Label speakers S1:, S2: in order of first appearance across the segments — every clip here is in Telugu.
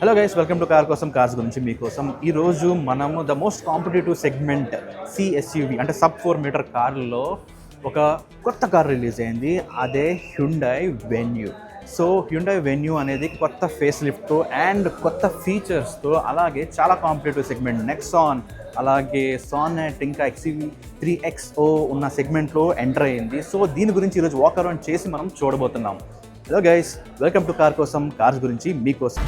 S1: Hello guys welcome to car కోసం. కార్స్ గురించి మీకోసం ఈరోజు మనము the most competitive segment CSUV అంటే సబ్ ఫోర్ మీటర్ కార్లో ఒక కొత్త కార్ రిలీజ్ అయింది. అదే Hyundai Venue so Hyundai Venue అనేది కొత్త ఫేస్ లిఫ్ట్ అండ్ కొత్త ఫీచర్స్తో అలాగే చాలా కాంపిటేటివ్ సెగ్మెంట్ నెక్సాన్ అలాగే సానెట్ ఇంకా ఎక్సీవీ త్రీ ఎక్స్ఓ ఉన్న సెగ్మెంట్లో ఎంటర్ అయ్యింది సో దీని గురించి ఈరోజు వాక్ అరౌండ్ చేసి మనం చూడబోతున్నాం. Hello guys welcome to car కోసం కార్స్ గురించి మీకోసం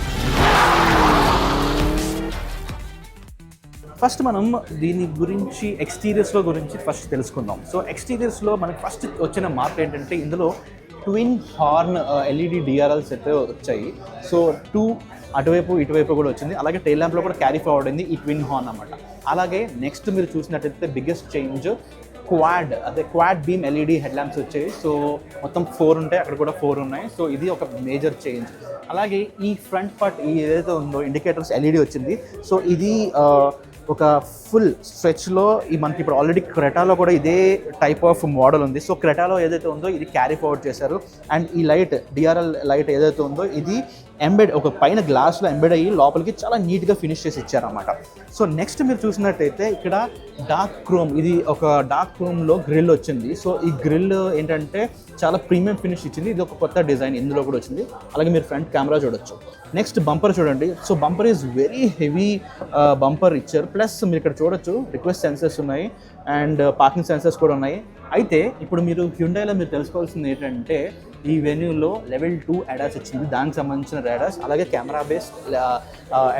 S1: ఫస్ట్ మనం దీని గురించి ఎక్స్టీరియర్స్లో గురించి ఫస్ట్ తెలుసుకుందాం. సో ఎక్స్టీరియర్స్లో మనకి ఫస్ట్ వచ్చిన మార్పు ఏంటంటే ఇందులో ట్విన్ హార్న్ ఎల్ఈడి డిఆర్ఎల్స్ అయితే వచ్చాయి. సో టూ అటువైపు ఇటువైపు కూడా వచ్చింది. అలాగే టైల్ ల్యాంప్లో కూడా క్యారీ ఫార్వర్డ్ అయింది ఈ ట్విన్ హార్న్ అన్నమాట. అలాగే నెక్స్ట్ మీరు చూసినట్టయితే బిగ్గెస్ట్ చేంజ్ క్వాడ్ అదే quad beam LED head lamps వచ్చాయి. సో మొత్తం ఫోర్ ఉంటాయి. అక్కడ కూడా ఫోర్ ఉన్నాయి. సో ఇది ఒక మేజర్ చేంజ్. అలాగే ఈ ఫ్రంట్ పార్ట్ ఏదైతే ఉందో ఇండికేటర్స్ ఎల్ఈడి వచ్చింది. సో ఇది ఒక ఫుల్ స్ట్రెచ్లో ఈ మనకి ఇప్పుడు ఆల్రెడీ క్రెటాలో కూడా ఇదే టైప్ ఆఫ్ మోడల్ ఉంది. సో క్రెటాలో ఏదైతే ఉందో ఇది క్యారీ ఫార్వర్డ్ చేశారు. అండ్ ఈ లైట్ డిఆర్ఎల్ లైట్ ఏదైతే ఉందో ఇది ఎంబెడ్ ఒక పైన గ్లాస్లో ఎంబెడ్ అయ్యి లోపలికి చాలా నీట్గా ఫినిష్ చేసి ఇచ్చారన్నమాట. సో నెక్స్ట్ మీరు చూసినట్టయితే ఇక్కడ డార్క్ క్రోమ్ ఇది ఒక డార్క్ క్రోమ్లో గ్రిల్ వచ్చింది. సో ఈ గ్రిల్ ఏంటంటే చాలా ప్రీమియం ఫినిష్ ఇచ్చింది. ఇది ఒక కొత్త డిజైన్ ఇందులో కూడా వచ్చింది. అలాగే మీరు ఫ్రంట్ కెమెరా చూడొచ్చు. నెక్స్ట్ బంపర్ చూడండి. So bumper is very heavy bumper ఇచ్చారు. ప్లస్ మీరు ఇక్కడ చూడొచ్చు రిక్వెస్ట్ సెన్సర్స్ ఉన్నాయి అండ్ పార్కింగ్ సెన్సర్స్ కూడా ఉన్నాయి. అయితే ఇప్పుడు మీరు హ్యుండైలో మీరు తెలుసుకోవాల్సింది ఏంటంటే ఈ వెన్యూలో లెవెల్ టూ అడాస్ ఇచ్చింది. దానికి సంబంధించిన రాడాస్ అలాగే కెమెరా బేస్డ్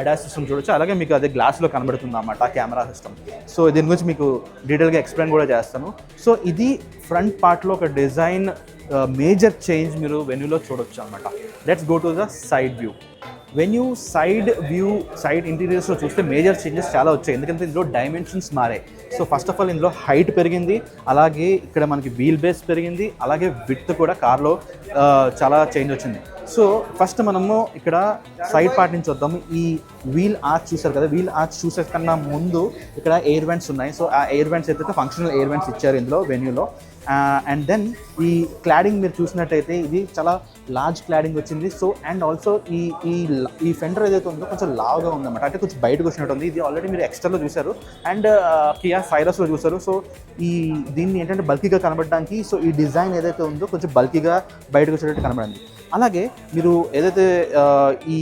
S1: అడాస్ సిస్టమ్ చూడొచ్చు. అలాగే మీకు అదే గ్లాస్లో కనబడుతుంది అన్నమాట ఆ కెమెరా సిస్టమ్ సో దీని గురించి మీకు డీటెయిల్గా ఎక్స్ప్లెయిన్ కూడా చేస్తాను. సో ఇది ఫ్రంట్ పార్ట్లో ఒక డిజైన్ మేజర్ చేంజ్ మీరు వెన్యూలో చూడొచ్చు అనమాట let's go to the side view venue side view side ఇంటీరియర్స్లో చూస్తే మేజర్ చేంజెస్ చాలా వచ్చాయి. ఎందుకంటే ఇందులో డైమెన్షన్స్ మారాయి. సో ఫస్ట్ ఆఫ్ ఆల్ ఇందులో హైట్ పెరిగింది. అలాగే ఇక్కడ మనకి వీల్ బేస్ పెరిగింది. అలాగే విత్ కూడా కార్లో ఆ, చాలా చేంజ్ వచ్చింది. సో ఫస్ట్ మనము ఇక్కడ సైడ్ పార్ట్ నుంచి వద్దాము. ఈ వీల్ ఆర్చ్ చూసారు కదా? వీల్ ఆర్చ్ చూసే కన్నా ముందు ఇక్కడ ఎయిర్ వెంట్స్ ఉన్నాయి. సో ఆ ఎయిర్ వెంట్స్ అయితే ఫంక్షనల్ ఎయిర్ వెంట్స్ ఇచ్చారు ఇందులో వెన్యూలో అండ్ దెన్ ఈ క్లాడింగ్ మీరు చూసినట్టయితే ఇది చాలా లార్జ్ క్లాడింగ్ వచ్చింది. సో అండ్ ఆల్సో ఈ ఈ ఈ ఫెండర్ ఏదైతే ఉందో కొంచెం లావుగా ఉందన్నమాట. అంటే కొంచెం బయటకు వచ్చినట్టు ఉంది. ఇది ఆల్రెడీ మీరు ఎక్స్టర్లో చూశారు. అండ్ కియా సైరస్లో చూశారు. సో ఈ దీన్ని ఏంటంటే బల్కీగా కనబడడానికి సో ఈ డిజైన్ ఏదైతే ఉందో కొంచెం బల్కీగా బయటకు వచ్చేటట్టు కనబడింది. అలాగే మీరు ఏదైతే ఈ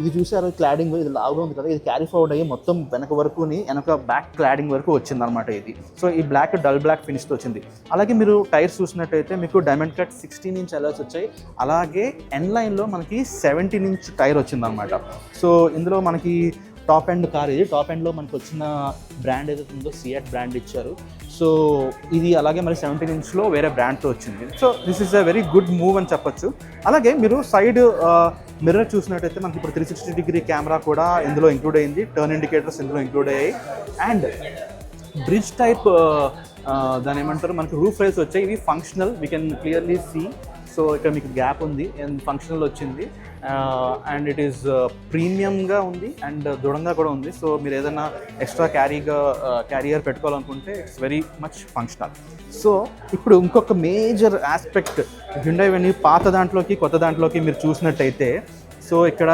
S1: ఇది చూసారు క్లాడింగ్ ఇది లావుగా ఉంది కదా ఇది క్యారీ ఫార్వర్డ్ అయ్యి మొత్తం వెనక వరకుని వెనక బ్యాక్ క్లాడింగ్ వరకు వచ్చింది అనమాట ఇది. సో ఈ బ్లాక్ డల్ బ్లాక్ ఫినిష్తో వచ్చింది. అలాగే మీరు టైర్స్ చూసినట్టయితే మీకు diamond cut sixteen inch alloys వచ్చాయి. అలాగే ఎన్ లైన్లో మనకి సెవెంటీన్ ఇంచ్ టైర్ వచ్చిందనమాట సో ఇందులో మనకి టాప్ ఎండ్ కార్ ఇది. టాప్ ఎండ్లో మనకు వచ్చిన బ్రాండ్ ఏదైతే ఉందో సియాట్ బ్రాండ్ ఇచ్చారు. సో ఇది అలాగే మరి సెవెంటీన్ ఇంచ్లో వేరే బ్రాండ్తో వచ్చింది. So this is a very good move అని చెప్పొచ్చు. అలాగే మీరు సైడ్ మిర్రర్ చూసినట్టయితే మనకి ఇప్పుడు త్రీ సిక్స్టీ డిగ్రీ కెమెరా కూడా ఇందులో ఇంక్లూడ్ అయింది. టర్న్ ఇండికేటర్స్ ఇందులో ఇంక్లూడ్ అయ్యాయి. అండ్ బ్రిడ్జ్ టైప్ దాని ఏమంటారు? మనకి రూఫ్ రైల్స్ వచ్చాయి. ఇవి functional we can clearly see so ఇక్కడ మీకు గ్యాప్ ఉంది. అండ్ ఫంక్షనల్ వచ్చింది. అండ్ ఇట్ ఈస్ ప్రీమియంగా ఉంది అండ్ దృఢంగా కూడా ఉంది. సో మీరు ఏదైనా ఎక్స్ట్రా క్యారీగా carrier పెట్టుకోవాలనుకుంటే it's very much functional so ఇప్పుడు ఇంకొక మేజర్ ఆస్పెక్ట్ హ్యుండై వెన్యూ పాత దాంట్లోకి కొత్త దాంట్లోకి మీరు చూసినట్టయితే సో ఇక్కడ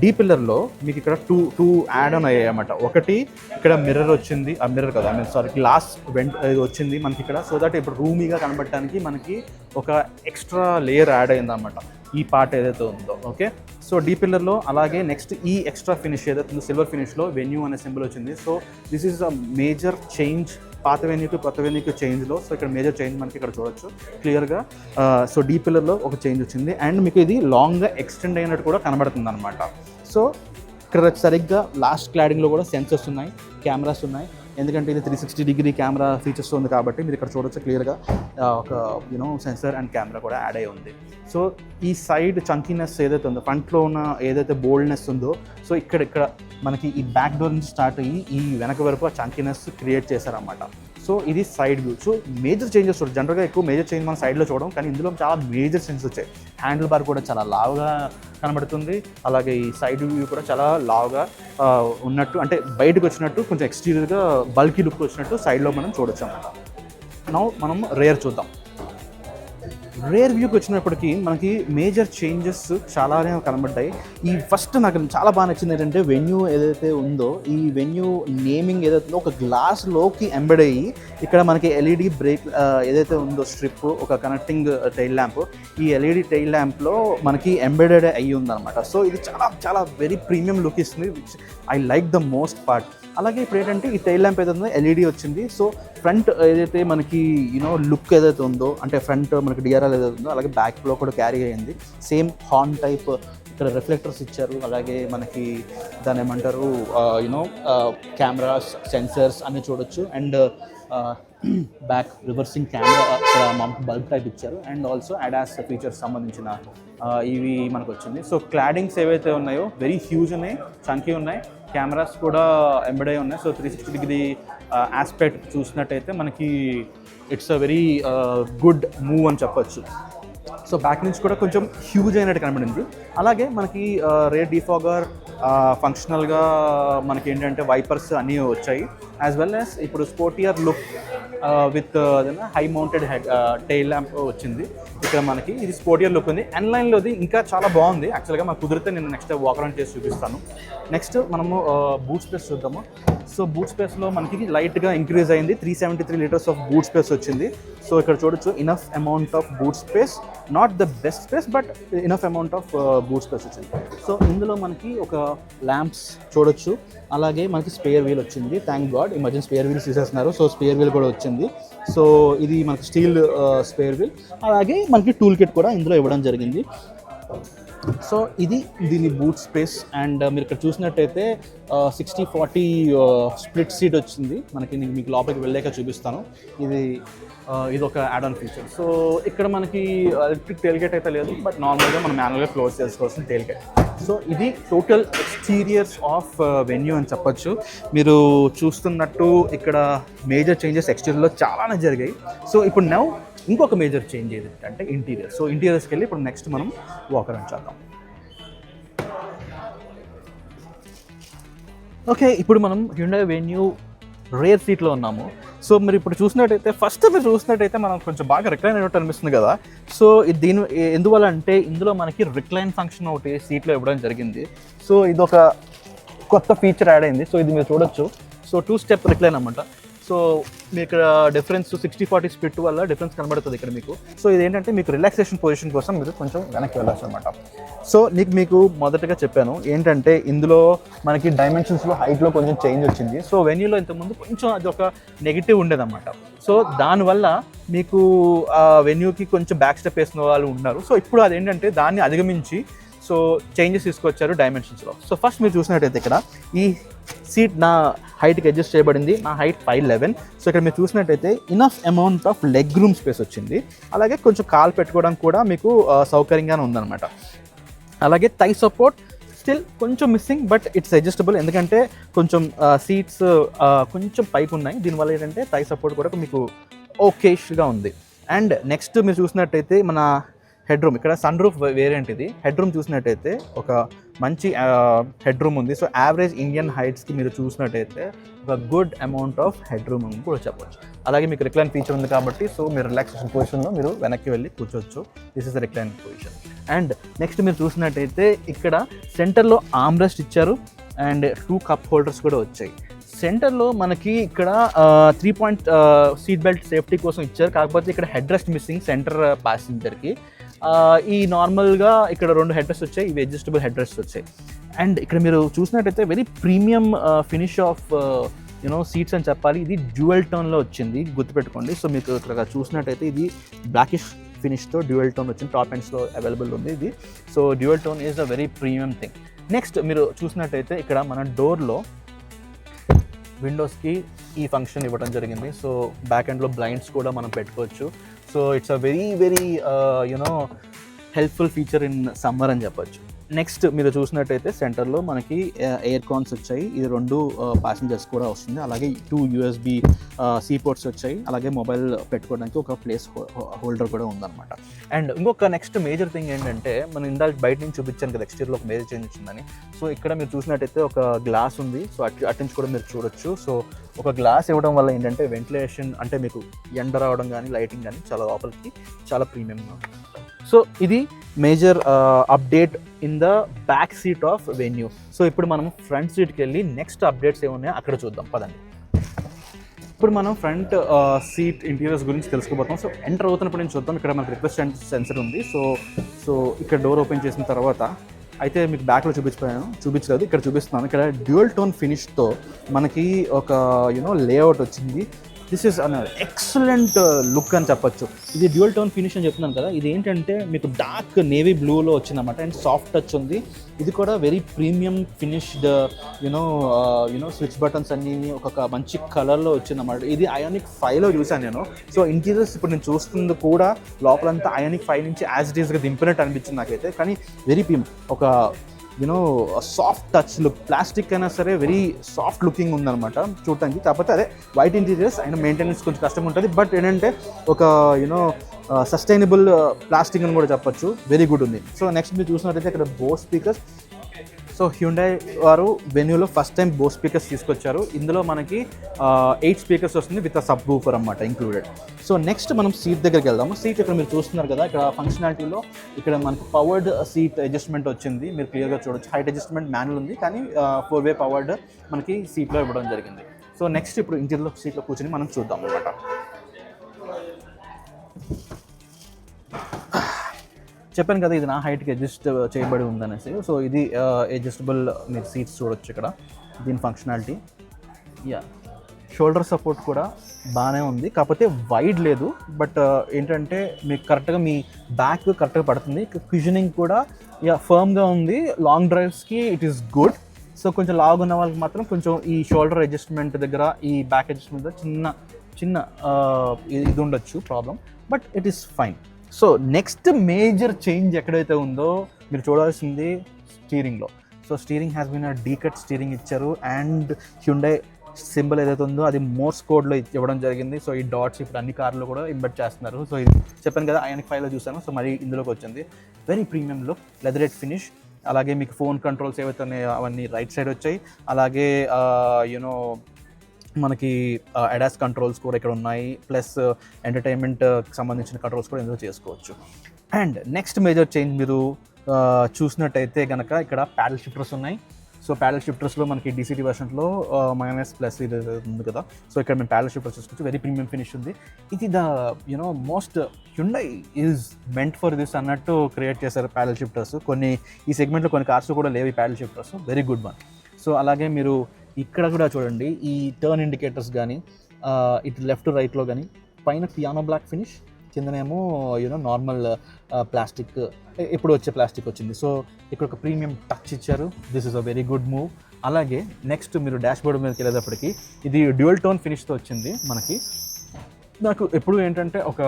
S1: డీ పిల్లర్లో మీకు ఇక్కడ టూ టూ యాడ్ ఆన్ అయ్యాయి అన్నమాట ఒకటి ఇక్కడ మిర్రర్ వచ్చింది. ఆ మిర్రర్ కదా మీన్ సారీ గ్లాస్ వెంట్ వచ్చింది మనకి ఇక్కడ. సో దట్ ఇప్పుడు రూమీగా కనబడటానికి మనకి ఒక ఎక్స్ట్రా లేయర్ యాడ్ అయింది అనమాట ఈ పార్ట్ ఏదైతే ఉందో ఓకే సో డీ పిల్లర్లో అలాగే నెక్స్ట్ ఈ ఎక్స్ట్రా ఫినిష్ ఏదైతే ఉందో సిల్వర్ ఫినిష్లో వెన్యూ అనే సింబల్ వచ్చింది. So this is a major change పాత వెన్యూకి కొత్త వెన్యూకి చేంజ్లో సో ఇక్కడ మేజర్ చేంజ్ మనకి ఇక్కడ చూడొచ్చు. క్లియర్గా సో డీ పిల్లర్లో ఒక చేంజ్ వచ్చింది. అండ్ మీకు ఇది లాంగ్గా ఎక్స్టెండ్ అయినట్టు కూడా కనబడుతుంది అనమాట సో ఇక్కడ సరిగ్గా లాస్ట్ క్లాడింగ్లో కూడా సెన్సర్స్ ఉన్నాయి కెమెరాస్ ఉన్నాయి. ఎందుకంటే ఇది three sixty degree camera features ఉంది కాబట్టి మీరు ఇక్కడ చూడొచ్చు క్లియర్గా ఒక you know sensor and camera కూడా యాడ్ అయి ఉంది. సో ఈ సైడ్ చంకీనెస్ ఏదైతే ఉందో ఫ్రంట్లో ఉన్న ఏదైతే బోల్డ్నెస్ ఉందో సో ఇక్కడ ఇక్కడ మనకి ఈ బ్యాక్ డోర్ నుంచి స్టార్ట్ అయ్యి ఈ వెనక వరకు ఆ చంకీనెస్ క్రియేట్ చేశారన్నమాట. సో ఇది side view so major changes చూడండి జనరల్గా ఎక్కువ మేజర్ చేంజ్ మనం సైడ్లో చూడడం కానీ ఇందులో చాలా మేజర్ చేంజెస్ వచ్చాయి. హ్యాండిల్ బార్ కూడా చాలా లావుగా కనబడుతుంది. అలాగే ఈ సైడ్ వ్యూ కూడా చాలా లావుగా ఉన్నట్టు అంటే బయటకు వచ్చినట్టు కొంచెం ఎక్స్టీరియర్గా బల్కీ లుక్ వచ్చినట్టు సైడ్లో మనం చూడొచ్చు అన్నమాట. నౌ మనం రేర్ చూద్దాం. రేర్ వ్యూకి వచ్చినప్పటికీ మనకి మేజర్ చేంజెస్ చాలానే కనబడ్డాయి. ఈ ఫస్ట్ నాకు చాలా బాగా నచ్చింది ఏంటంటే వెన్యూ ఏదైతే ఉందో ఈ వెన్యూ నేమింగ్ ఏదైతే ఒక గ్లాస్లోకి ఎంబెడ్ అయ్యి ఇక్కడ మనకి ఎల్ఈడి బ్రేక్ ఏదైతే ఉందో స్ట్రిప్ ఒక కనెక్టింగ్ టైల్ ల్యాంప్ ఈ ఎల్ఈడి టైల్ ల్యాంప్లో మనకి ఎంబెడెడ్ అయ్యి ఉందన్నమాట. సో ఇది చాలా చాలా వెరీ ప్రీమియం లుక్ ఇస్తుంది which I like the most part అలాగే ఇప్పుడు ఏంటంటే ఈ టైల్ ల్యాంప్ ఏదైతే ఎల్ఈడి వచ్చింది. సో ఫ్రంట్ ఏదైతే మనకి యూనో లుక్ ఏదైతే ఉందో అంటే ఫ్రంట్ మనకి డిఆర్ఎల్ ఏదైతే ఉందో అలాగే బ్యాక్లో కూడా క్యారీ అయ్యింది. సేమ్ హార్న్ టైప్ ఇక్కడ రిఫ్లెక్టర్స్ ఇచ్చారు. అలాగే మనకి దాని ఏమంటారు యూనో కెమెరాస్ సెన్సర్స్ అన్ని చూడొచ్చు. అండ్ బ్యాక్ రివర్సింగ్ కెమెరా మనకు బల్బ్ టైప్ ఇచ్చారు. అండ్ ఆల్సో అడాస్ ఫీచర్స్ సంబంధించిన ఇవి మనకు వచ్చింది. సో క్లాడింగ్స్ ఏవైతే ఉన్నాయో వెరీ హ్యూజ్ ఉన్నాయి చంకీ ఉన్నాయి. కెమెరాస్ కూడా ఎంబెడ్ అయి ఉన్నాయి. So three sixty degree aspect చూసినట్టయితే మనకి it's a very good move అని చెప్పొచ్చు. సో బ్యాక్ నుంచి కూడా కొంచెం హ్యూజ్ అయినట్టు కనబడింది. అలాగే మనకి రేర్ డిఫాగర్ ఫంక్షనల్గా మనకి ఏంటంటే వైపర్స్ అన్నీ వచ్చాయి. యాజ్ వెల్ యాజ్ ఇప్పుడు sportier look with high mounted head tail lamp వచ్చింది. ఇక్కడ మనకి ఇది స్పోర్టియర్ లుక్ ఉంది. లైన్లోది ఇంకా చాలా బాగుంది. యాక్చువల్గా మాకు కుదిరితే నేను నెక్స్ట్ వాక్ అరౌండ్ చేసి చూపిస్తాను. నెక్స్ట్ మనము బూట్ స్పేస్ చూద్దాము. సో బూట్ స్పేస్లో మనకి లైట్గా ఇంక్రీజ్ అయింది. Three seventy three litres of boot space వచ్చింది. సో ఇక్కడ చూడొచ్చు enough amount of boot space not the best space but enough amount of boot space వచ్చింది. సో ఇందులో మనకి ఒక ల్యాంప్స్ చూడొచ్చు. అలాగే మనకి స్పేర్ వీల్ వచ్చింది. థ్యాంక్ గాడ్ ఈ మధ్యన స్పేర్ వీల్స్ తీసేస్తున్నారు. సో స్పేర్ వీల్ కూడా వచ్చింది. సో ఇది మనకి స్టీల్ స్పేర్ వీల్. అలాగే మనకి టూల్ కిట్ కూడా ఇందులో ఇవ్వడం జరిగింది. సో ఇది దీని బూట్ స్పేస్. అండ్ మీరు ఇక్కడ చూసినట్టయితే సిక్స్టీ ఫార్టీ స్ప్లిట్ సీట్ వచ్చింది. మనకి నేను మీకు లోపలికి వెళ్ళాక చూపిస్తాను. ఇది ఇది ఒక యాడ్ ఆన్ ఫీచర్ సో ఇక్కడ మనకి ఎలక్ట్రిక్ టేల్గేట్ అయితే లేదు బట్ నార్మల్గా మనం మాన్యువల్గా క్లోజ్ చేసుకోవాల్సిన టేల్గేట్ సో ఇది టోటల్ ఎక్స్టీరియర్స్ ఆఫ్ వెన్యూ అని చెప్పొచ్చు. మీరు చూస్తున్నట్టు ఇక్కడ మేజర్ చేంజెస్ ఎక్స్టీరియర్లో చాలానే జరిగాయి. సో ఇప్పుడు నవ్ ఇంకొక మేజర్ చేంజ్ ఏది అంటే ఇంటీరియర్ సో ఇంటీరియర్స్కి వెళ్ళి ఇప్పుడు నెక్స్ట్ మనం వాకర్ అని చేద్దాం. ఓకే ఇప్పుడు మనం హ్యుండా వెన్యూ రేర్ సీట్లో ఉన్నాము. సో మీరు ఇప్పుడు చూసినట్టయితే ఫస్ట్ మీరు చూసినట్టయితే మనం కొంచెం బాగా రిక్లైన్ అయినట్టు అనిపిస్తుంది కదా. సో ఇది దీని ఎందువల్ల అంటే ఇందులో మనకి రిక్లైన్ ఫంక్షన్ ఒకటి సీట్లో ఇవ్వడం జరిగింది. సో ఇది ఒక కొత్త ఫీచర్ యాడ్ అయింది. సో ఇది మీరు చూడొచ్చు. సో టూ స్టెప్ రిక్లైన్ అనమాట సో మీకు ఇక్కడ డిఫరెన్స్ సిక్స్టీ ఫార్టీ స్పిట్ వల్ల డిఫరెన్స్ కనబడుతుంది ఇక్కడ మీకు. సో ఇది ఏంటంటే మీకు రిలాక్సేషన్ పొజిషన్ కోసం మీరు కొంచెం వెనక్కి వెళ్ళచ్చు అనమాట సో నీకు మీకు మొదటగా చెప్పాను ఏంటంటే ఇందులో మనకి డైమెన్షన్స్లో హైట్లో కొంచెం చేంజ్ వచ్చింది. సో వెన్యూలో ఇంతకుముందు కొంచెం అది ఒక నెగిటివ్ ఉండేదన్నమాట. సో దానివల్ల మీకు ఆ వెన్యూకి కొంచెం బ్యాక్ స్టెప్ వేసిన వాళ్ళు ఉన్నారు. సో ఇప్పుడు అదేంటంటే దాన్ని అధిగమించి సో చేంజెస్ తీసుకొచ్చారు డైమెన్షన్స్లో సో ఫస్ట్ మీరు చూసినట్టయితే ఇక్కడ ఈ సీట్ నా హైట్కి అడ్జస్ట్ చేయబడింది. నా హైట్ ఫైవ్ లెవెన్ సో ఇక్కడ మీరు చూసినట్టయితే enough amount of leg room space వచ్చింది. అలాగే కొంచెం కాల్ పెట్టుకోవడానికి కూడా మీకు సౌకర్యంగానే ఉందన్నమాట. అలాగే థై సపోర్ట్ స్టిల్ కొంచెం మిస్సింగ్ బట్ ఇట్స్ అడ్జస్టబుల్ ఎందుకంటే కొంచెం సీట్స్ కొంచెం పైకి ఉన్నాయి. దీనివల్ల ఏంటంటే థై సపోర్ట్ కూడా మీకు ఓకేష్గా ఉంది. అండ్ నెక్స్ట్ మీరు చూసినట్టయితే మన హెడ్ రూమ్. ఇక్కడ సన్ రూఫ్ వేరియంట్ ఇది. హెడ్ రూమ్ చూసినట్టయితే ఒక మంచి హెడ్ రూమ్ ఉంది. సో యావరేజ్ ఇండియన్ హైట్స్కి మీరు చూసినట్టయితే ఒక good amount of head room అని కూడా చెప్పొచ్చు. అలాగే మీకు రిక్లైన్ ఫీచర్ ఉంది కాబట్టి సో మీరు రిలాక్సేషన్ పొజిషన్లో మీరు వెనక్కి వెళ్ళి కూర్చోవచ్చు. This is recline position. And next మీరు చూసినట్టయితే ఇక్కడ సెంటర్లో ఆమ్రెస్ట్ ఇచ్చారు. అండ్ టూ కప్ హోల్డర్స్ కూడా వచ్చాయి. సెంటర్లో మనకి ఇక్కడ three point seat belt safety కోసం ఇచ్చారు. కాకపోతే ఇక్కడ హెడ్ రెస్ట్ మిస్సింగ్ సెంటర్ ప్యాసింజర్కి ఈ నార్మల్గా ఇక్కడ రెండు హెడ్ రెస్ట్ వచ్చాయి ఇవి అడ్జస్టబుల్ హెడ్ రెస్ట్ వచ్చాయి. అండ్ ఇక్కడ మీరు చూసినట్టయితే very premium finish of you know seats అని చెప్పాలి. ఇది డ్యూయల్ టోన్లో వచ్చింది గుర్తుపెట్టుకోండి. సో మీకు ఇక్కడ చూసినట్టయితే ఇది బ్లాకిష్ ఫినిష్తో డ్యూయల్ టోన్ వచ్చింది టాప్ ఎండ్స్లో అవైలబుల్ ఉంది ఇది. So dual tone is a very premium thing next మీరు చూసినట్టయితే ఇక్కడ మన డోర్లో విండోస్కి ఈ ఫంక్షన్ ఇవ్వడం జరిగింది. సో బ్యాక్ ఎండ్లో బ్లైండ్స్ కూడా మనం పెట్టుకోవచ్చు. So it's a very very you know helpful feature in summer అని చెప్పొచ్చు. నెక్స్ట్ మీరు చూసినట్టయితే సెంటర్లో మనకి ఎయిర్ కాన్స్ వచ్చాయి. ఇది రెండు ప్యాసింజర్స్ కూడా వస్తుంది. అలాగే టూ యూఎస్బి సీ పోర్ట్స్ వచ్చాయి. అలాగే మొబైల్ పెట్టుకోవడానికి ఒక ప్లేస్ హోల్డర్ కూడా ఉందన్నమాట. అండ్ ఇంకొక నెక్స్ట్ మేజర్ థింగ్ ఏంటంటే మనం ఇందాక బయట నుంచి చూపించాను కదా ఎక్స్టీరియర్లో ఒక మేజర్ చేంజ్ వచ్చిందని. సో ఇక్కడ మీరు చూసినట్టయితే ఒక గ్లాస్ ఉంది. సో అటు అటు నుంచి కూడా మీరు చూడొచ్చు. సో ఒక గ్లాస్ ఇవ్వడం వల్ల ఏంటంటే వెంటిలేషన్ అంటే మీకు ఎండ రావడం కానీ లైటింగ్ కానీ చాలా లోపలికి చాలా ప్రీమియంగా సో ఇది major update in the back seat of Venue so ఇప్పుడు మనం ఫ్రంట్ సీట్కి వెళ్ళి నెక్స్ట్ అప్డేట్స్ ఏమున్నాయో అక్కడ చూద్దాం. పదండి. ఇప్పుడు మనం ఫ్రంట్ సీట్ ఇంటీరియర్స్ గురించి తెలుసుకోబోతాం సో ఎంటర్ అవుతున్నప్పుడు నేను చూద్దాం. ఇక్కడ మనకి రిక్వెస్ట్ సెన్సర్ ఉంది. సో సో ఇక్కడ డోర్ ఓపెన్ చేసిన తర్వాత అయితే మీకు బ్యాక్లో చూపించిపోయాను చూపించలేదు. ఇక్కడ చూపిస్తున్నాను. ఇక్కడ డ్యూయల్ టోన్ ఫినిష్తో మనకి ఒక యూనో లేఅవుట్ వచ్చింది. This is an excellent look అని చెప్పొచ్చు. ఇది డ్యూయల్ టోన్ ఫినిష్ అని చెప్తున్నాను కదా. ఇది ఏంటంటే మీకు డార్క్ నేవీ బ్లూలో వచ్చిందన్నమాట అండ్ సాఫ్ట్ టచ్ ఉంది. ఇది కూడా very premium finished you know you know switch buttons అన్ని ఒక మంచి కలర్లో వచ్చిందన్నమాట. ఇది అయోనిక్ ఫైవ్లో చూశాను నేను. సో ఇంటీరియర్స్ ఇప్పుడు నేను చూస్తుంది కూడా లోపలంతా అయోనిక్ ఫైవ్ నుంచి యాజ్ ఇట్ ఈస్గా దింపినట్టు అనిపించింది నాకైతే. కానీ వెరీ ప్రీమియం ఒక you know soft touch look plastic అయినా సరే వెరీ సాఫ్ట్ లుకింగ్ ఉందన్నమాట చూడటానికి కాకపోతే అదే వైట్ ఇంటీరియర్స్ అండ్ మెయింటెనెన్స్ కొంచెం కష్టం ఉంటుంది. బట్ ఏంటంటే ఒక యూనో సస్టైనబుల్ ప్లాస్టిక్ అని కూడా చెప్పొచ్చు. వెరీ గుడ్ ఉంది. సో నెక్స్ట్ మీరు చూసినట్టయితే ఇక్కడ బోస్ స్పీకర్స్ సో హ్యుండై వారు వెన్యూలో ఫస్ట్ టైం బో స్పీకర్స్ తీసుకొచ్చారు. ఇందులో మనకి ఎయిట్ స్పీకర్స్ వస్తుంది విత్ సబ్ బూఫర్ అనమాట ఇంక్లూడెడ్ సో నెక్స్ట్ మనం సీట్ దగ్గరికి వెళ్దాము. సీట్ ఇక్కడ మీరు చూస్తున్నారు కదా ఇక్కడ ఫంక్షనాలిటీలో ఇక్కడ మనకి పవర్డ్ సీట్ అడ్జస్ట్మెంట్ వచ్చింది. మీరు క్లియర్గా చూడొచ్చు. హైట్ అడ్జస్ట్మెంట్ మాన్యువల్ ఉంది కానీ ఫోర్ వే పవర్డ్ మనకి సీట్లో ఇవ్వడం జరిగింది. సో నెక్స్ట్ ఇప్పుడు ఇంటీరియర్ సీట్లో కూర్చొని మనం చూద్దాం అనమాట చెప్పాను కదా ఇది నా హైట్కి అడ్జస్ట్ చేయబడి ఉందనేసి. సో ఇది అడ్జస్టబుల్ మీరు సీట్స్ చూడొచ్చు ఇక్కడ. దీని ఫంక్షనాలిటీ యా షోల్డర్ సపోర్ట్ కూడా బాగానే ఉంది. కాకపోతే వైడ్ లేదు. బట్ ఏంటంటే మీకు కరెక్ట్గా మీ బ్యాక్ కరెక్ట్గా పడుతుంది. క్విజనింగ్ కూడా యా ఫర్మ్గా ఉంది. లాంగ్ డ్రైవ్స్కి ఇట్ ఈస్ గుడ్ సో కొంచెం లాగ్ ఉన్న వాళ్ళకి మాత్రం కొంచెం ఈ షోల్డర్ అడ్జస్ట్మెంట్ దగ్గర ఈ బ్యాక్ అడ్జస్ట్మెంట్ దగ్గర చిన్న చిన్న ఇది ఉండొచ్చు problem but it is fine so next major change ఎక్కడైతే ఉందో మీరు చూడాల్సింది స్టీరింగ్లో. So steering has been a D cut steering ఇచ్చారు అండ్ హ్యుండై సింబల్ ఏదైతే ఉందో అది మోర్స్ కోడ్లో ఇవ్వడం జరిగింది. సో ఈ డాట్స్ ఇప్పుడు అన్ని కార్లు కూడా ఇంబెట్ చేస్తున్నారు. సో ఇది చెప్పాను కదా ఐఎన్కి ఫైవ్లో చూసాను సో మరి ఇందులోకి వచ్చింది. Very premium look leatherette finish అలాగే మీకు ఫోన్ కంట్రోల్స్ ఏవైతే ఉన్నాయో అవన్నీ రైట్ సైడ్ వచ్చాయి. అలాగే uh, యూనో మనకి అడాస్ కంట్రోల్స్ కూడా ఇక్కడ ఉన్నాయి. ప్లస్ ఎంటర్టైన్మెంట్ సంబంధించిన కంట్రోల్స్ కూడా ఇందులో చేసుకోవచ్చు. అండ్ నెక్స్ట్ మేజర్ చేంజ్ మీరు చూసినట్టయితే కనుక ఇక్కడ ప్యాడల్ షిఫ్టర్స్ ఉన్నాయి. సో ప్యాడల్ షిఫ్టర్స్లో మనకి డీసీటీ వర్షన్లో మైనస్ ప్లస్ ఇది ఉంది కదా. సో ఇక్కడ మేము ప్యాడల్ షిఫ్టర్స్ చూసుకోవచ్చు వెరీ ప్రీమియం ఫినిష్ ఉంది. ఇది the you know most Hyundai is meant for this అన్నట్టు క్రియేట్ చేశారు ప్యాడల్ షిఫ్టర్స్ కొన్ని ఈ సెగ్మెంట్లో కొన్ని కార్స్ కూడా లేవు ఈ paddle shifters very good one so అలాగే మీరు ఇక్కడ కూడా చూడండి ఈ టర్న్ ఇండికేటర్స్ కానీ ఇటు లెఫ్ట్ రైట్లో కానీ పైన పియానో బ్లాక్ ఫినిష్ కిందనేమో యూనో నార్మల్ ప్లాస్టిక్ ఎప్పుడు వచ్చే ప్లాస్టిక్ వచ్చింది. సో ఇక్కడ ఒక ప్రీమియం టచ్ ఇచ్చారు. This is a very good move అలాగే నెక్స్ట్ మీరు డాష్ బోర్డ్ మీదకి వెళ్ళేటప్పటికి ఇది డ్యూయల్ టోన్ ఫినిష్తో వచ్చింది మనకి. నాకు ఎప్పుడు ఏంటంటే ఒక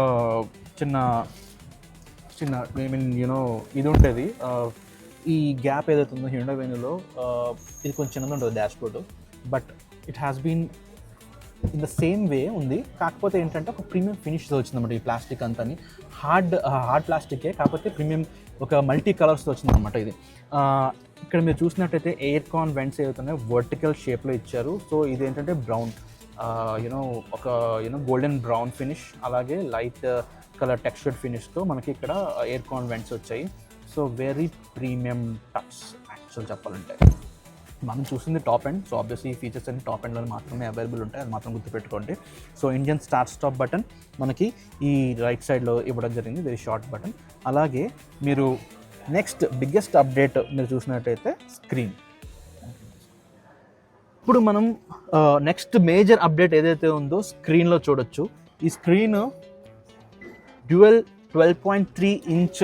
S1: చిన్న చిన్న ఐ మీన్ యూనో ఇది ఉంటుంది ఈ గ్యాప్ ఏదైతే ఉందో హ్యూండా వెన్యూలో ఇది కొంచెం చిన్నది ఉంటుంది dash board but it has been in the same way ఉంది. కాకపోతే ఏంటంటే ఒక ప్రీమియం ఫినిష్ వచ్చిందన్నమాట ఈ ప్లాస్టిక్ అంతా హార్డ్ హార్డ్ ప్లాస్టికే కాకపోతే ప్రీమియం ఒక మల్టీ కలర్స్తో వచ్చిందన్నమాట ఇది. ఇక్కడ మీరు చూసినట్టయితే ఎయిర్ కాన్ వెంట్స్ ఏవైతున్నాయో వర్టికల్ షేప్లో ఇచ్చారు. సో ఇది ఏంటంటే బ్రౌన్ యూనో ఒక you know golden brown finish అలాగే లైట్ కలర్ టెక్స్చర్డ్ ఫినిష్తో మనకి ఇక్కడ ఎయిర్ కాన్ వెంట్స్ వచ్చాయి. So very premium tops actual చెప్పాలంటే. మనం చూసింది టాప్ ఎండ్ సో ఆబ్వియస్లీ ఈ ఫీచర్స్ అన్ని టాప్ ఎండ్లో మాత్రమే అవైలబుల్ ఉంటాయి అది మాత్రం గుర్తుపెట్టుకోండి. So engine start stop button మనకి ఈ రైట్ సైడ్లో ఇవ్వడం జరిగింది వెరీ షార్ట్ బటన్ అలాగే మీరు నెక్స్ట్ బిగ్గెస్ట్ అప్డేట్ మీరు చూసినట్టయితే స్క్రీన్ ఇప్పుడు మనం నెక్స్ట్ మేజర్ అప్డేట్ ఏదైతే ఉందో స్క్రీన్లో చూడొచ్చు. ఈ screen dual twelve point three inch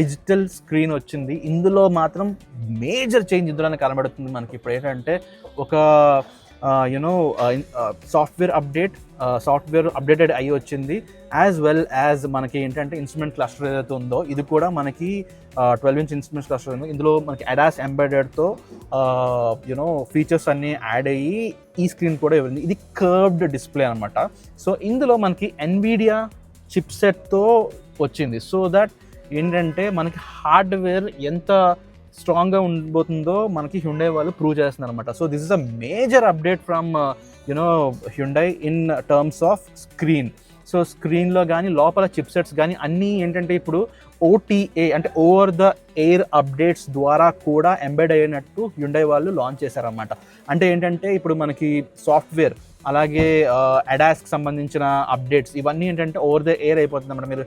S1: digital screen వచ్చింది. ఇందులో మాత్రం మేజర్ చేంజ్ ఇందులోనే కనబడుతుంది మనకి. ఇప్పుడు ఏంటంటే ఒక you know software update software updated అయ్యి వచ్చింది. యాజ్ వెల్ యాజ్ మనకి ఏంటంటే ఇన్స్ట్రుమెంట్ క్లస్టర్ ఏదైతే ఉందో ఇది కూడా మనకి ట్వెల్వ్ ఇంచ్ ఇన్స్ట్రుమెంట్ క్లస్టర్ ఉంది. ఇందులో మనకి అడాస్ ఎంబెడెడ్తో యునో ఫీచర్స్ అన్నీ యాడ్ అయ్యి ఈ స్క్రీన్ కూడా ఇవ్వండి ఇది కర్వ్డ్ డిస్ప్లే అనమాట సో ఇందులో మనకి ఎన్వీడియా చిప్సెట్తో వచ్చింది. సో దట్ ఏంటంటే మనకి హార్డ్వేర్ ఎంత స్ట్రాంగ్గా ఉండబోతుందో మనకి హ్యుండై వాళ్ళు ప్రూవ్ చేస్తున్నారు అనమాట so this is a major update from you know Hyundai in terms of screen so స్క్రీన్లో కానీ లోపల చిప్సెట్స్ కానీ అన్నీ ఏంటంటే ఇప్పుడు ఓటీఏ అంటే ఓవర్ ద ఎయిర్ అప్డేట్స్ ద్వారా కూడా ఎంబెడ్ అయినట్టు హ్యుండై వాళ్ళు లాంచ్ చేశారన్నమాట. అంటే ఏంటంటే ఇప్పుడు మనకి సాఫ్ట్వేర్ అలాగే అడాస్కి సంబంధించిన అప్డేట్స్ ఇవన్నీ ఏంటంటే ఓవర్ ద ఎయిర్ అయిపోతుంది అన్నమాట మీరు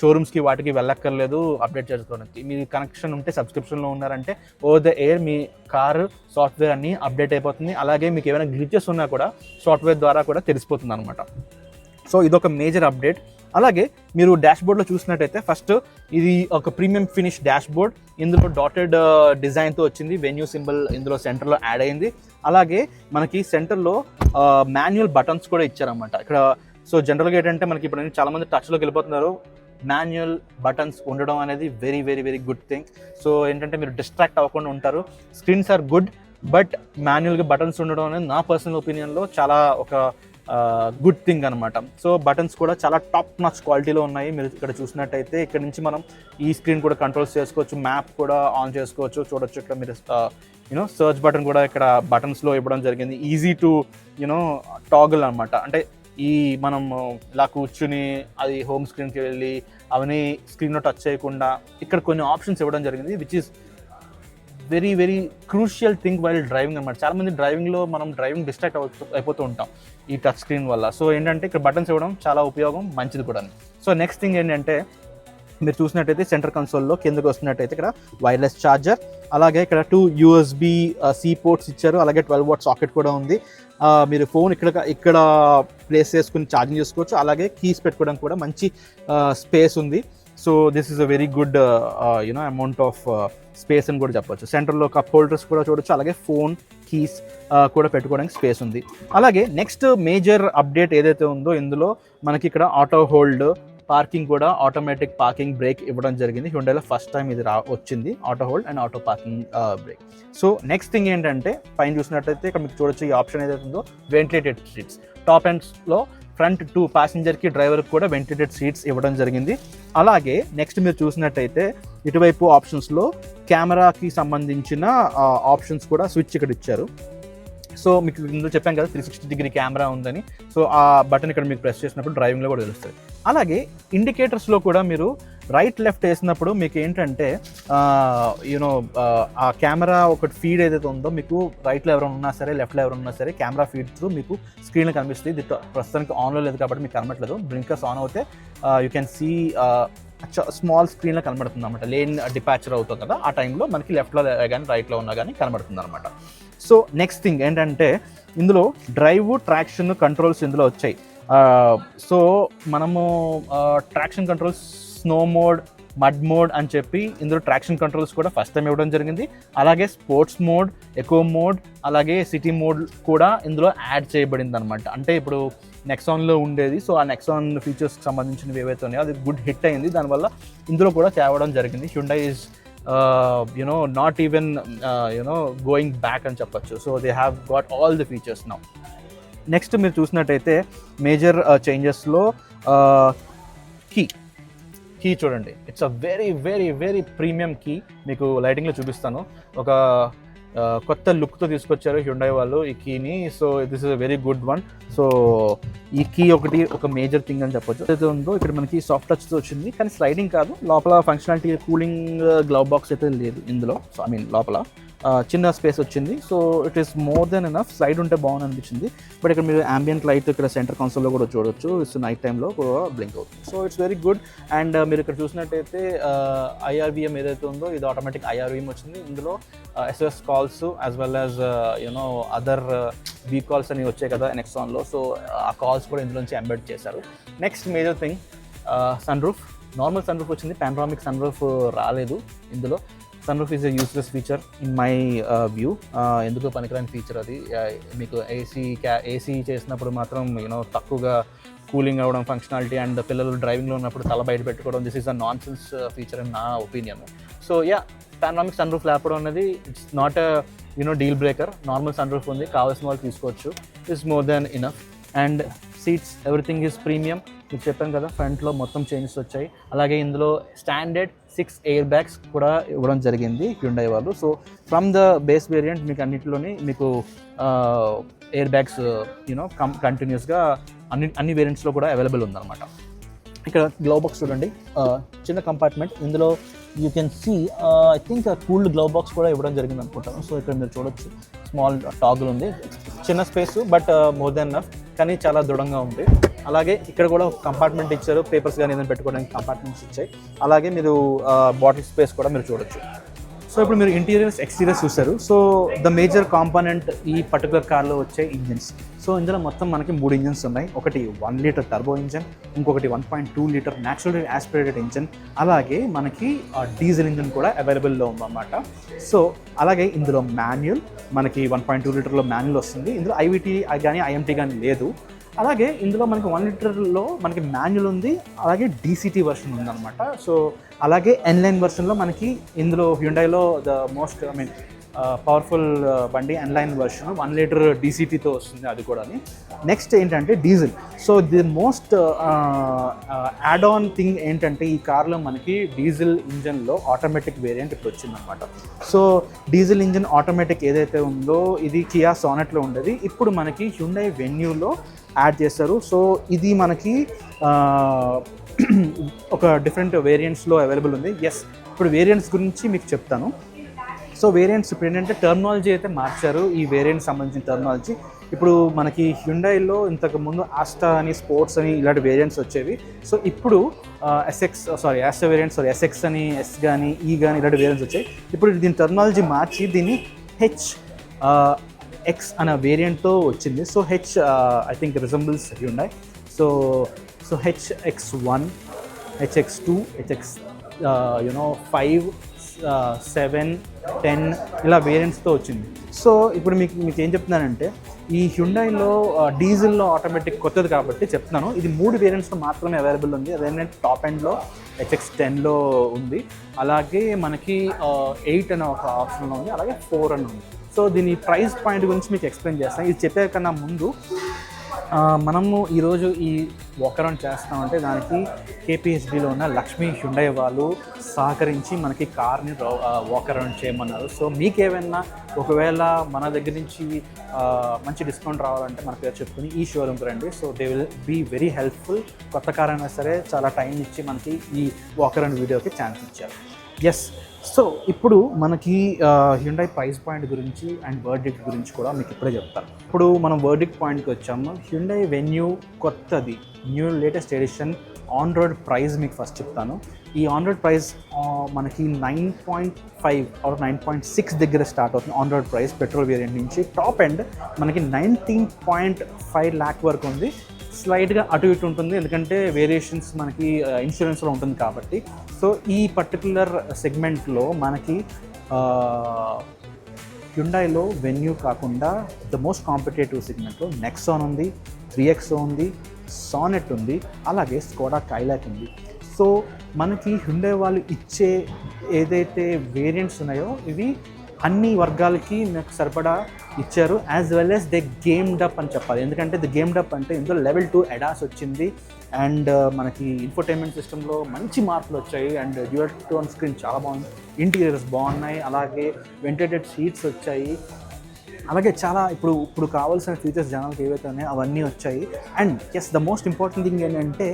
S1: షోరూమ్స్కి వాటికి వెళ్ళక్కర్లేదు అప్డేట్ చేసుకోవడానికి. మీ కనెక్షన్ ఉంటే సబ్స్క్రిప్షన్లో ఉన్నారంటే ఓవర్ ద ఎయిర్ మీ కారు సాఫ్ట్వేర్ అన్నీ అప్డేట్ అయిపోతుంది. అలాగే మీకు ఏమైనా గ్లిచెస్ ఉన్నా కూడా సాఫ్ట్వేర్ ద్వారా కూడా తెలిసిపోతుంది అనమాట సో ఇదొక మేజర్ అప్డేట్. అలాగే మీరు డాష్బోర్డ్లో చూసినట్టయితే ఫస్ట్ ఇది ఒక ప్రీమియం ఫినిష్ డాష్ బోర్డ్ ఇందులో డాటెడ్ డిజైన్తో వచ్చింది. వెన్యూ సింబల్ ఇందులో సెంటర్లో యాడ్ అయింది. అలాగే మనకి సెంటర్లో మాన్యువల్ బటన్స్ కూడా ఇచ్చారన్నమాట. ఇక్కడ సో జనరల్గా ఏంటంటే మనకి ఇప్పుడు చాలామంది టచ్లోకి వెళ్ళిపోతున్నారు. మాన్యువల్ బటన్స్ ఉండడం అనేది very very very good thing. So ఏంటంటే మీరు డిస్ట్రాక్ట్ అవ్వకుండా ఉంటారు. స్క్రీన్స్ ఆర్ గుడ్ బట్ మాన్యువల్గా బటన్స్ ఉండడం అనేది నా పర్సనల్ ఒపీనియన్లో చాలా ఒక గుడ్ థింగ్ అనమాట సో బటన్స్ కూడా చాలా టాప్ నాచ్ క్వాలిటీలో ఉన్నాయి. మీరు ఇక్కడ చూసినట్టయితే ఇక్కడ నుంచి మనం ఈ స్క్రీన్ కూడా కంట్రోల్స్ చేసుకోవచ్చు. మ్యాప్ కూడా ఆన్ చేసుకోవచ్చు. చూడొచ్చు ఇక్కడ మీరు యూనో సర్చ్ బటన్ కూడా ఇక్కడ బటన్స్లో ఇవ్వడం జరిగింది. ఈజీ టు యూనో టాగుల్ అనమాట అంటే ఈ మనం ఇలా కూర్చుని అది హోమ్ స్క్రీన్కి వెళ్ళి అవన్నీ స్క్రీన్లో టచ్ చేయకుండా ఇక్కడ కొన్ని ఆప్షన్స్ ఇవ్వడం జరిగింది which is very very crucial thing while driving అనమాట చాలా మంది డ్రైవింగ్లో మనం డ్రైవింగ్ డిస్ట్రాక్ట్ అయిపోతూ ఉంటాం. ఈ టచ్ స్క్రీన్ వల్ల. సో ఏంటంటే ఇక్కడ బటన్స్ ఇవ్వడం చాలా ఉపయోగం మంచిది కూడా. సో నెక్స్ట్ థింగ్ ఏంటంటే మీరు చూసినట్టయితే సెంటర్ కన్సోల్లో కిందకు వస్తున్నట్టయితే ఇక్కడ వైర్లెస్ ఛార్జర్ అలాగే ఇక్కడ టూ యూఎస్బి సి పోర్ట్స్ ఇచ్చారు అలాగే ట్వెల్వ్ వాట్ సాకెట్ కూడా ఉంది. Uh, మీరు ఫోన్ ఇక్కడ ఇక్కడ ప్లేస్ చేసుకుని ఛార్జింగ్ చేసుకోవచ్చు అలాగే కీస్ పెట్టుకోవడానికి కూడా మంచి uh, స్పేస్ ఉంది. So this is a very good you know amount of space అని కూడా చెప్పొచ్చు. సెంటర్లో కప్ హోల్డర్స్ కూడా చూడొచ్చు అలాగే ఫోన్ కీస్ uh, కూడా పెట్టుకోవడానికి స్పేస్ ఉంది. అలాగే నెక్స్ట్ మేజర్ అప్డేట్ ఏదైతే ఉందో ఇందులో మనకి ఇక్కడ ఆటో హోల్డ్ పార్కింగ్ కూడా ఆటోమేటిక్ పార్కింగ్ బ్రేక్ ఇవ్వడం జరిగింది. హ్యుండైలో ఫస్ట్ టైం ఇది రా వచ్చింది auto hold and auto parking brake so next thing ఏంటంటే పైన చూసినట్టయితే ఇక్కడ మీకు చూడొచ్చు ఈ ఆప్షన్ ఏదైతే ఉందో వెంటిలేటెడ్ సీట్స్ టాప్ ఎండ్స్లో ఫ్రంట్ టూ ప్యాసింజర్కి డ్రైవర్కి కూడా వెంటిలేటెడ్ సీట్స్ ఇవ్వడం జరిగింది. అలాగే నెక్స్ట్ మీరు చూసినట్టయితే ఇటువైపు ఆప్షన్స్లో కెమెరాకి సంబంధించిన ఆప్షన్స్ కూడా స్విచ్ ఇక్కడ ఇచ్చారు. సో మీకు ఇందులో చెప్పాం కదా త్రీ సిక్స్టీ డిగ్రీ కెమెరా ఉందని. సో ఆ బటన్ ఇక్కడ మీకు ప్రెస్ చేసినప్పుడు డ్రైవింగ్లో కూడా తెలుస్తుంది. అలాగే ఇండికేటర్స్లో కూడా మీరు రైట్ లెఫ్ట్ వేసినప్పుడు మీకు ఏంటంటే యూనో ఆ కెమెరా ఒకటి ఫీడ్ ఏదైతే ఉందో మీకు రైట్లో ఎవరైనా ఉన్నా సరే లెఫ్ట్లో ఎవరైనా ఉన్నా సరే కెమెరా ఫీడ్ త్రూ మీకు స్క్రీన్లో కనిపిస్తుంది. ఇది ప్రస్తుతానికి ఆన్లో లేదు కాబట్టి మీకు కనబడట్లేదు. బ్లింకర్స్ ఆన్ అవుతే యూ కెన్ సీ స్మాల్ స్క్రీన్లో కనబడుతుంది అనమాట లేన్ డిపాచర్ అవుతుంది కదా ఆ టైంలో మనకి లెఫ్ట్లో కానీ రైట్లో ఉన్నా కానీ కనబడుతుంది అనమాట సో నెక్స్ట్ థింగ్ ఏంటంటే ఇందులో డ్రైవ్ ట్రాక్షన్ కంట్రోల్స్ ఇందులో వచ్చాయి. సో మనము traction controls snow mode mud mode అని చెప్పి ఇందులో ట్రాక్షన్ కంట్రోల్స్ కూడా ఫస్ట్ టైం ఇవ్వడం జరిగింది. అలాగే స్పోర్ట్స్ మోడ్ ఎకో మోడ్ అలాగే సిటీ మోడ్ కూడా ఇందులో యాడ్ చేయబడింది అనమాట అంటే ఇప్పుడు నెక్సాన్లో ఉండేది. సో ఆ నెక్సాన్ ఫీచర్స్కి సంబంధించినవి ఏవైతే ఉన్నాయో అది గుడ్ హిట్ అయింది. దానివల్ల ఇందులో కూడా తేవడం జరిగింది. Hyundai is you know not even you know going back అని చెప్పచ్చు. So they have got all the features now next మీరు చూసినట్టయితే మేజర్ చేంజెస్లో కీ కీ చూడండి. It's a very very very premium key మీకు లైటింగ్లో చూపిస్తాను. ఒక కొత్త లుక్తో తీసుకొచ్చారు హ్యుండై వాళ్ళు ఈ కీని so this is a very good one so ఈ కీ ఒకటి ఒక మేజర్ థింగ్ అని చెప్పొచ్చు. ఏదైతే ఉందో ఇక్కడ మనకి సాఫ్ట్ టచ్తో వచ్చింది. కానీ స్లైడింగ్ కాదు. లోపల ఫంక్షనాలిటీ కూలింగ్ గ్లవ్ బాక్స్ అయితే లేదు ఇందులో. సో ఐ మీన్ లోపల. చిన్న స్పేస్ వచ్చింది. So it is more than enough slide ఉంటే బాగుంది అనిపించింది బట్ ఇక్కడ మీరు అంబియంట్ లైట్ ఇక్కడ సెంటర్ కన్సోల్లో కూడా చూడొచ్చు. ఇట్స్ నైట్ టైంలో కూడా బ్లింక్ అవుతుంది. So it's very good and మీరు ఇక్కడ చూసినట్టయితే uh, ఐఆర్విఎం ఏదైతే ఉందో ఇది ఆటోమేటిక్ ఐఆర్విఎం వచ్చింది. ఇందులో SS calls as well as you know other V calls అనేవి వచ్చాయి కదా నెక్స్ట్లో సో uh, ఆ కాల్స్ కూడా ఇందులోంచి ఎంబెడ్ చేశారు. Next major thing sun roof normal sun roof వచ్చింది. పానరామిక్ సన్ రూఫ్ రాలేదు ఇందులో. Sun roof is a useless feature in my view ఎందుకు పనికిరాని ఫీచర్ అది. Uh, మీకు ఏసీ క్యా ఏసీ చేసినప్పుడు మాత్రం యూనో తక్కువగా కూలింగ్ అవ్వడం ఫంక్షనాలిటీ అండ్ పిల్లలు డ్రైవింగ్లో ఉన్నప్పుడు తల బయట పెట్టుకోవడం this is a nonsense feature అని నా opinion so yeah panoramic sun roof లేపడం అనేది it's not a you know deal breaker normal sun roof ఉంది. కావాల్సిన వాళ్ళు తీసుకోవచ్చు. It's more than enough and seats everything is premium మీకు చెప్పాను కదా ఫ్రంట్లో మొత్తం చేంజెస్ వచ్చాయి. అలాగే ఇందులో స్టాండర్డ్ సిక్స్ ఎయిర్ బ్యాగ్స్ కూడా ఇవ్వడం జరిగింది హ్యుండై వాళ్ళు. So from the base variant మీకు అన్నింటిలోని మీకు ఎయిర్ బ్యాగ్స్ యూనో కం కంటిన్యూస్గా అన్ని అన్ని వేరియంట్స్లో కూడా అవైలబుల్ ఉందన్నమాట. ఇక్కడ గ్లో బాక్స్ చూడండి. చిన్న కంపార్ట్మెంట్ ఇందులో you can see I think cooled glove box కూడా ఇవ్వడం జరిగింది అనుకుంటాను సో ఇక్కడ మీరు చూడొచ్చు. స్మాల్ టాగుల్ ఉంది. చిన్న space but more than enough కానీ చాలా దృఢంగా ఉంది. అలాగే ఇక్కడ కూడా ఒక కంపార్ట్మెంట్ ఇచ్చారు. పేపర్స్ కానీ ఏదైనా పెట్టుకోవడానికి కంపార్ట్మెంట్స్ ఇచ్చాయి. అలాగే మీరు బాటిల్ స్పేస్ కూడా మీరు చూడొచ్చు. సో ఇప్పుడు మీరు ఇంటీరియర్స్ ఎక్స్టీరియర్స్ చూస్తారు సో ద మేజర్ కాంపోనెంట్ ఈ పర్టికులర్ కార్లో వచ్చే ఇంజిన్స్. సో ఇందులో మొత్తం మనకి మూడు ఇంజిన్స్ ఉన్నాయి. ఒకటి వన్ లీటర్ టర్బో ఇంజన్ ఇంకొకటి one point two litre natural aspirated engine. అలాగే మనకి డీజిల్ ఇంజన్ కూడా అవైలబుల్లో ఉందన్నమాట. సో అలాగే ఇందులో మాన్యువల్ మనకి వన్ పాయింట్ టూ లీటర్లో మాన్యువల్ వస్తుంది. ఇందులో ఐవిటీ కానీ ఐఎంటీ కానీ లేదు. అలాగే ఇందులో మనకి వన్ లీటర్లో మనకి మాన్యువల్ ఉంది అలాగే డీసీటీ వర్షన్ ఉందన్నమాట. సో అలాగే ఎన్లైన్ వర్షన్లో మనకి ఇందులో హ్యుండైలో the most I mean powerful బండి N line version one litre డీసీటీతో వస్తుంది అది కూడా నెక్స్ట్ ఏంటంటే diesel. So the most add on thing ఏంటంటే ఈ కార్లో మనకి డీజిల్ ఇంజన్లో ఆటోమేటిక్ వేరియంట్ ఇప్పుడు వచ్చిందనమాట సో డీజిల్ ఇంజన్ ఆటోమేటిక్ ఏదైతే ఉందో ఇది కియా సానెట్లో ఉండేది. ఇప్పుడు మనకి హ్యుండై వెన్యూలో యాడ్ చేస్తారు. సో ఇది మనకి ఒక డిఫరెంట్ వేరియంట్స్లో అవైలబుల్ ఉంది. ఎస్ ఇప్పుడు వేరియంట్స్ గురించి మీకు చెప్తాను. సో వేరియంట్స్ ఇప్పుడు ఏంటంటే టర్మినాలజీ అయితే మార్చారు ఈ వేరియంట్ సంబంధించిన టర్మినాలజీ. ఇప్పుడు మనకి హ్యుండైలో ఇంతకు ముందు ఆస్టా అని స్పోర్ట్స్ అని ఇలాంటి వేరియంట్స్ వచ్చేవి. సో ఇప్పుడు SX sorry Asta variants sorry SX అని ఎస్ కానీ ఈ e కానీ ఇలాంటి వేరియంట్స్ వచ్చాయి. ఇప్పుడు దీని టర్మినాలజీ మార్చి దీన్ని హెచ్ ఎక్స్ అనే వేరియంట్తో వచ్చింది. So H I think resembles Hyundai so so H X one HX two HX you know five seven ten ఇలా వేరియంట్స్తో వచ్చింది. సో ఇప్పుడు మీకు మీకు ఏం చెప్తున్నానంటే ఈ హ్యుండైలో డీజిల్లో ఆటోమేటిక్ కొత్తది కాబట్టి చెప్తున్నాను. ఇది మూడు వేరియంట్స్లో మాత్రమే అవైలబుల్ ఉంది. అదేంటంటే టాప్ ఎండ్లో హెచ్ఎక్స్ టెన్లో ఉంది. అలాగే మనకి ఎయిట్ అనే ఒక ఆప్షన్లో ఉంది. అలాగే ఫోర్ అని ఉంది. సో దీని ప్రైస్ పాయింట్ గురించి మీకు ఎక్స్ప్లెయిన్ చేస్తాను. ఇది చెప్పే కన్నా ముందు మనము ఈరోజు ఈ వాకరౌండ్ చేస్తామంటే దానికి కేపిహెచ్డిలో ఉన్న లక్ష్మీ హ్యుండై వాళ్ళు సహకరించి మనకి కార్ని వాకరౌండ్ చేయమన్నారు. సో మీకేమైనా ఒకవేళ మన దగ్గర నుంచి మంచి డిస్కౌంట్ రావాలంటే మన పేరు చెప్పుకుని ఈ షోరూమ్కి రండి. So they will be very helpful కొత్త కార్ అయినా సరే చాలా టైం ఇచ్చి మనకి ఈ వాకరౌండ్ వీడియోకి ఛాన్స్ ఇచ్చారు. ఎస్ సో ఇప్పుడు మనకి హ్యుండై ప్రైస్ పాయింట్ గురించి అండ్ వర్డిక్ట్ గురించి కూడా మీకు ఇప్పుడే చెప్తాను. ఇప్పుడు మనం వర్డిక్ట్ పాయింట్కి వచ్చాము. హ్యుండై వెన్యూ కొత్తది. New latest edition on road price మీకు ఫస్ట్ చెప్తాను. ఈ ఆన్ రోడ్ ప్రైస్ మనకి nine point five or nine point six దగ్గర స్టార్ట్ అవుతుంది on road price petrol variant నుంచి. టాప్ ఎండ్ మనకి నైన్టీన్ పాయింట్ ఫైవ్ ల్యాక్ వరకు ఉంది. స్లైట్గా అటు ఇటు ఉంటుంది. ఎందుకంటే వేరియేషన్స్ మనకి ఇన్సూరెన్స్లో ఉంటుంది కాబట్టి. సో ఈ పర్టికులర్ సెగ్మెంట్లో మనకి హ్యుండాయిలో వెన్యూ కాకుండా ద మోస్ట్ కాంపిటేటివ్ సెగ్మెంట్లో నెక్సాన్ ఉంది త్రీ ఎక్సో ఉంది సానెట్ ఉంది అలాగే స్కోడా కైలాక్ ఉంది. సో మనకి హ్యుండే వాళ్ళు ఇచ్చే ఏదైతే వేరియంట్స్ ఉన్నాయో ఇవి అన్ని వర్గాలకి నాకు సరిపడా ఇచ్చారు as well as they game డప్ అని చెప్పాలి. ఎందుకంటే ది గేమ్ డప్ అంటే ఇందులో లెవెల్ టూ ఎడాస్ వచ్చింది. అండ్ uh, మనకి ఇన్ఫర్టైన్మెంట్ సిస్టంలో మంచి మార్పులు వచ్చాయి. అండ్ డ్యూయల్ టోన్ స్క్రీన్ చాలా బాగుంది. ఇంటీరియర్స్ బాగున్నాయి. అలాగే వెంటిలేటెడ్ సీట్స్ వచ్చాయి. అలాగే చాలా ఇప్పుడు ఇప్పుడు కావాల్సిన ఫీచర్స్ జనాలకు ఏవైతే ఉన్నాయో అవన్నీ వచ్చాయి. And yes the most important thing ఏంటంటే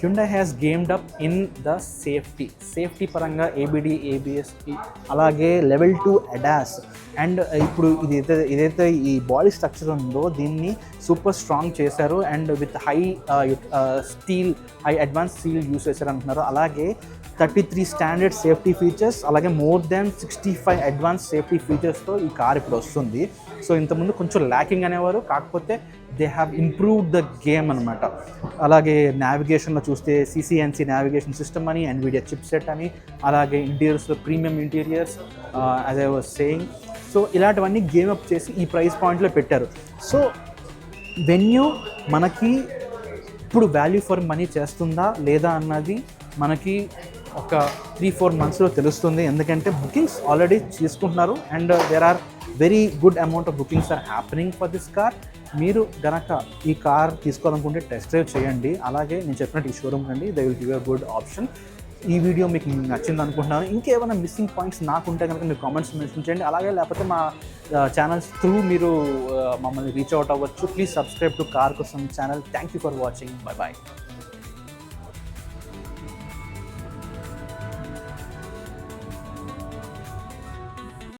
S1: Hyundai has gamed up in the safety safety పరంగా ఏబిడి ఏబిఎస్పి అలాగే లెవెల్ టూ అడాస్ అండ్ ఇప్పుడు ఇది ఏదైతే ఇదైతే ఈ బాడీ స్ట్రక్చర్ ఉందో దీన్ని సూపర్ స్ట్రాంగ్ చేశారు. And with high steel high advance steel use చేశారు అంటున్నారు అలాగే thirty three standard safety features అలాగే more than sixty five advance safety ఫీచర్స్తో ఈ కార్ ఇప్పుడు వస్తుంది. సో ఇంతకుముందు కొంచెం ల్యాకింగ్ అనేవారు. కాకపోతే they have improved the game అనమాట అలాగే నావిగేషన్లో చూస్తే సిసిఎన్సి నావిగేషన్ సిస్టమ్ అని ఎన్విడియా చిప్ సెట్ అని అలాగే ఇంటీరియర్స్లో premium interiors as I was saying so ఇలాంటివన్నీ గేమ్ అప్ చేసి ఈ ప్రైస్ పాయింట్లో పెట్టారు. సో వెన్యూ మనకి ఇప్పుడు వాల్యూ ఫర్ మనీ చేస్తుందా లేదా అన్నది మనకి ఒక త్రీ ఫోర్ మంత్స్లో తెలుస్తుంది. ఎందుకంటే బుకింగ్స్ ఆల్రెడీ తీసుకుంటున్నారు. And there are very good amount of bookings are happening for this car మీరు గనక ఈ కార్ తీసుకోవాలనుకుంటే టెస్ట్ డ్రైవ్ చేయండి. అలాగే నేను చెప్పినట్టు ఈ షోరూమ్ రండి they will give a good option ఈ వీడియో మీకు నచ్చింది అనుకుంటున్నాను. ఇంకేమైనా మిస్సింగ్ పాయింట్స్ నాకు ఉంటే కనుక మీరు కామెంట్స్ మెన్షన్ చేయండి. అలాగే లేకపోతే మా ఛానల్స్ త్రూ మీరు మమ్మల్ని రీచ్ అవుట్ అవ్వచ్చు. ప్లీజ్ సబ్స్క్రైబ్ టు కార్ కోసం channel thank you for watching bye bye